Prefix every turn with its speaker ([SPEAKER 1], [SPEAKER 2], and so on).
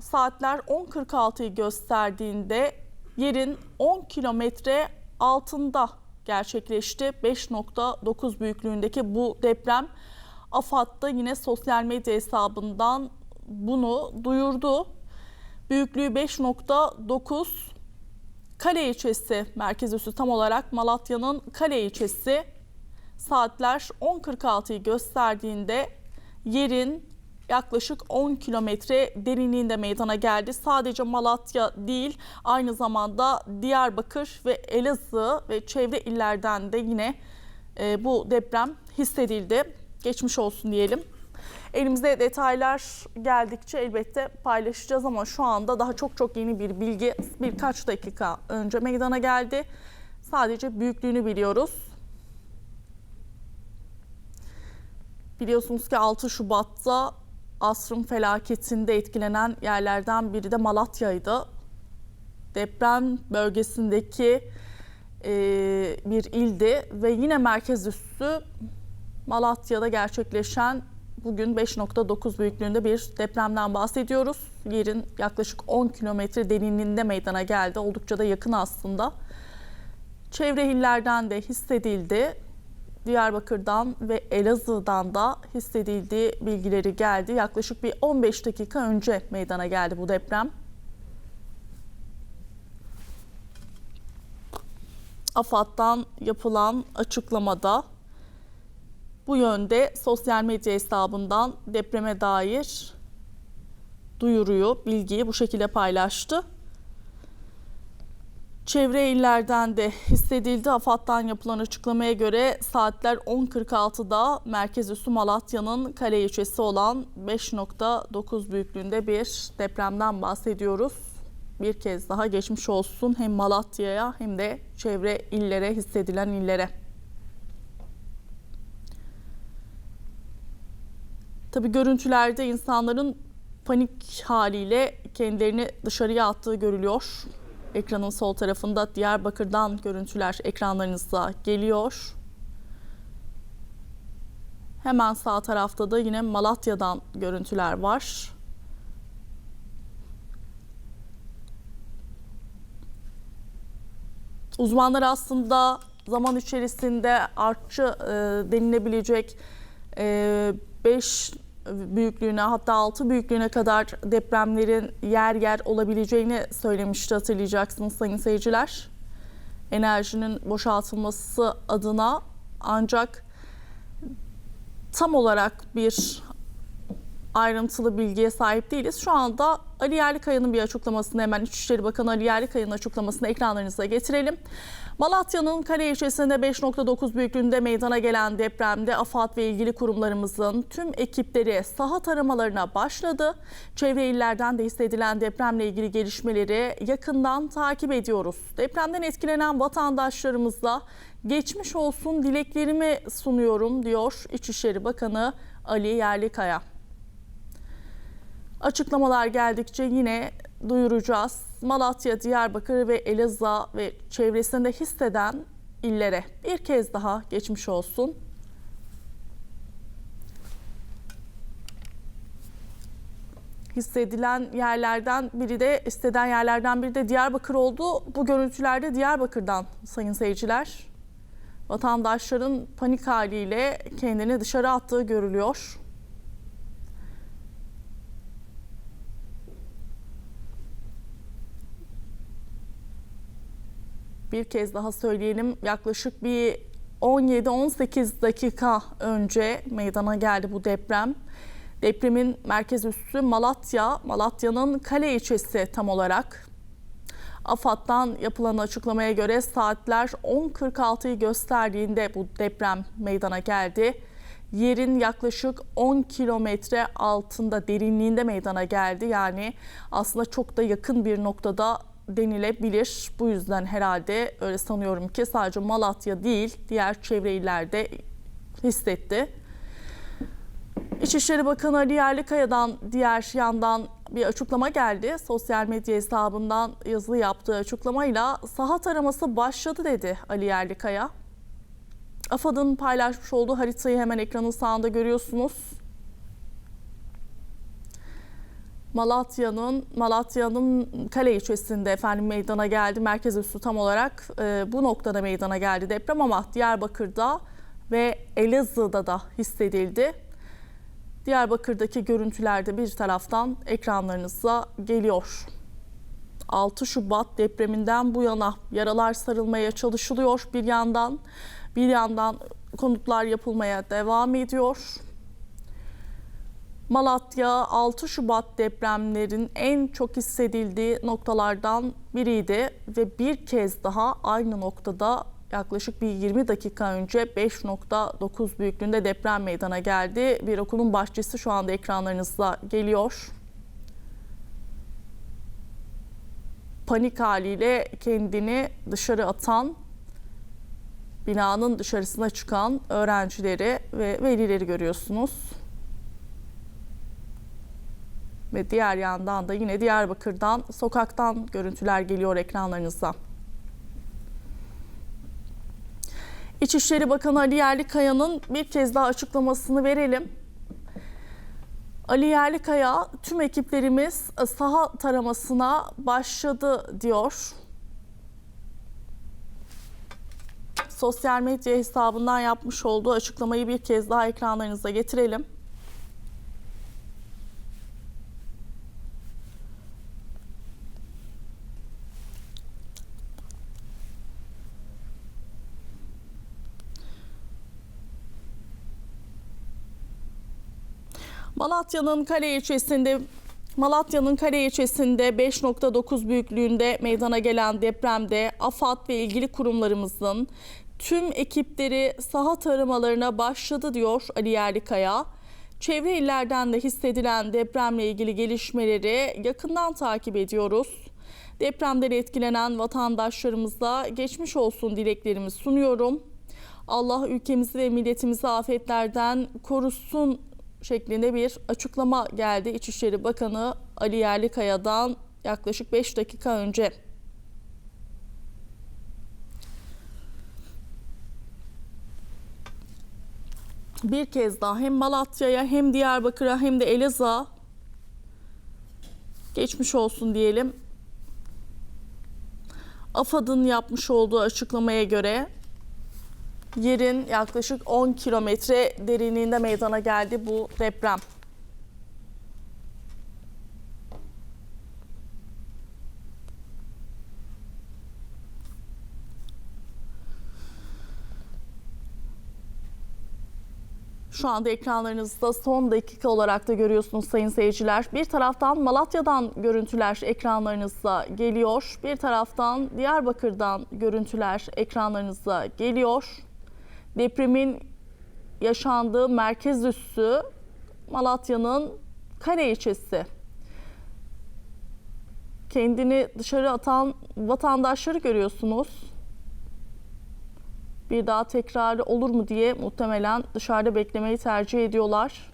[SPEAKER 1] saatler 10.46'yı gösterdiğinde yerin 10 kilometre altında gerçekleşti. 5.9 büyüklüğündeki bu deprem AFAD'da yine sosyal medya hesabından bunu duyurdu. Büyüklüğü 5.9 Kale ilçesi merkez üssü tam olarak Malatya'nın Kale ilçesi saatler 10.46'yı gösterdiğinde yerin yaklaşık 10 kilometre derinliğinde meydana geldi. Sadece Malatya değil aynı zamanda Diyarbakır ve Elazığ ve çevre illerden de yine e, bu deprem hissedildi. Geçmiş olsun diyelim. Elimizde detaylar geldikçe elbette paylaşacağız ama şu anda daha çok çok yeni bir bilgi birkaç dakika önce meydana geldi. Sadece büyüklüğünü biliyoruz. Biliyorsunuz ki 6 Şubat'ta asrın felaketinde etkilenen yerlerden biri de Malatya'ydı. Deprem bölgesindeki e, bir ildi ve yine merkez üssü Malatya'da gerçekleşen bugün 5.9 büyüklüğünde bir depremden bahsediyoruz. Yerin yaklaşık 10 kilometre derinliğinde meydana geldi. Oldukça da yakın aslında. Çevre illerden de hissedildi. Diyarbakır'dan ve Elazığ'dan da hissedildiği bilgileri geldi. Yaklaşık bir 15 dakika önce meydana geldi bu deprem. AFAD'dan yapılan açıklamada bu yönde sosyal medya hesabından depreme dair duyuruyu, bilgiyi bu şekilde paylaştı. Çevre illerden de hissedildi. AFAD'dan yapılan açıklamaya göre saatler 10.46'da merkez üssü Malatya'nın kale ilçesi olan 5.9 büyüklüğünde bir depremden bahsediyoruz. Bir kez daha geçmiş olsun hem Malatya'ya hem de çevre illere hissedilen illere. Tabi görüntülerde insanların panik haliyle kendilerini dışarıya attığı görülüyor. Ekranın sol tarafında Diyarbakır'dan görüntüler ekranlarınıza geliyor. Hemen sağ tarafta da yine Malatya'dan görüntüler var. Uzmanlar aslında zaman içerisinde artçı e, denilebilecek 5 büyüklüğüne hatta 6 büyüklüğüne kadar depremlerin yer yer olabileceğini söylemişti hatırlayacaksınız sayın seyirciler. Enerjinin boşaltılması adına ancak tam olarak bir ayrıntılı bilgiye sahip değiliz. Şu anda Ali Yerlikaya'nın bir açıklamasını hemen İçişleri Bakanı Ali Yerlikaya'nın açıklamasını ekranlarınıza getirelim. Malatya'nın Kale ilçesinde 5.9 büyüklüğünde meydana gelen depremde AFAD ve ilgili kurumlarımızın tüm ekipleri saha taramalarına başladı. Çevre illerden de hissedilen depremle ilgili gelişmeleri yakından takip ediyoruz. Depremden etkilenen vatandaşlarımızla geçmiş olsun dileklerimi sunuyorum diyor İçişleri Bakanı Ali Yerlikaya. Açıklamalar geldikçe yine duyuracağız. Malatya, Diyarbakır ve Elazığ ve çevresinde hisseden illere bir kez daha geçmiş olsun. Hissedilen yerlerden biri de hisseden yerlerden biri de Diyarbakır oldu. Bu görüntülerde Diyarbakır'dan sayın seyirciler. Vatandaşların panik haliyle kendini dışarı attığı görülüyor. Bir kez daha söyleyelim yaklaşık bir 17-18 dakika önce meydana geldi bu deprem. Depremin merkez üssü Malatya, Malatya'nın Kale ilçesi tam olarak. AFAD'dan yapılan açıklamaya göre saatler 10.46'yı gösterdiğinde bu deprem meydana geldi. Yerin yaklaşık 10 kilometre altında derinliğinde meydana geldi. Yani aslında çok da yakın bir noktada denilebilir. Bu yüzden herhalde öyle sanıyorum ki sadece Malatya değil diğer çevre illerde hissetti. İçişleri Bakanı Ali Yerlikaya'dan diğer yandan bir açıklama geldi. Sosyal medya hesabından yazılı yaptığı açıklamayla saha taraması başladı dedi Ali Yerlikaya. AFAD'ın paylaşmış olduğu haritayı hemen ekranın sağında görüyorsunuz. Malatya'nın Malatya'nın Kale ilçesinde efendim meydana geldi. Merkez üssü tam olarak e, bu noktada meydana geldi deprem ama Diyarbakır'da ve Elazığ'da da hissedildi. Diyarbakır'daki görüntülerde bir taraftan ekranlarınıza geliyor. 6 Şubat depreminden bu yana yaralar sarılmaya çalışılıyor bir yandan. Bir yandan konutlar yapılmaya devam ediyor. Malatya 6 Şubat depremlerin en çok hissedildiği noktalardan biriydi ve bir kez daha aynı noktada yaklaşık bir 20 dakika önce 5.9 büyüklüğünde deprem meydana geldi. Bir okulun bahçesi şu anda ekranlarınızda geliyor. Panik haliyle kendini dışarı atan, binanın dışarısına çıkan öğrencileri ve velileri görüyorsunuz. Ve diğer yandan da yine Diyarbakır'dan, sokaktan görüntüler geliyor ekranlarınıza. İçişleri Bakanı Ali Yerlikaya'nın bir kez daha açıklamasını verelim. Ali Yerlikaya tüm ekiplerimiz saha taramasına başladı diyor. Sosyal medya hesabından yapmış olduğu açıklamayı bir kez daha ekranlarınıza getirelim. Malatya'nın Kale ilçesinde Malatya'nın Kale ilçesinde 5.9 büyüklüğünde meydana gelen depremde AFAD ve ilgili kurumlarımızın tüm ekipleri saha taramalarına başladı diyor Ali Yerlikaya. Çevre illerden de hissedilen depremle ilgili gelişmeleri yakından takip ediyoruz. Depremden etkilenen vatandaşlarımıza geçmiş olsun dileklerimi sunuyorum. Allah ülkemizi ve milletimizi afetlerden korusun şeklinde bir açıklama geldi İçişleri Bakanı Ali Yerlikaya'dan yaklaşık 5 dakika önce. Bir kez daha hem Malatya'ya hem Diyarbakır'a hem de Elazığ'a geçmiş olsun diyelim. AFAD'ın yapmış olduğu açıklamaya göre yerin yaklaşık 10 kilometre derinliğinde meydana geldi bu deprem. Şu anda ekranlarınızda son dakika olarak da görüyorsunuz sayın seyirciler. Bir taraftan Malatya'dan görüntüler ekranlarınızda geliyor. Bir taraftan Diyarbakır'dan görüntüler ekranlarınızda geliyor. Depremin yaşandığı merkez üssü Malatya'nın Kale ilçesi. Kendini dışarı atan vatandaşları görüyorsunuz bir daha tekrarı olur mu diye muhtemelen dışarıda beklemeyi tercih ediyorlar.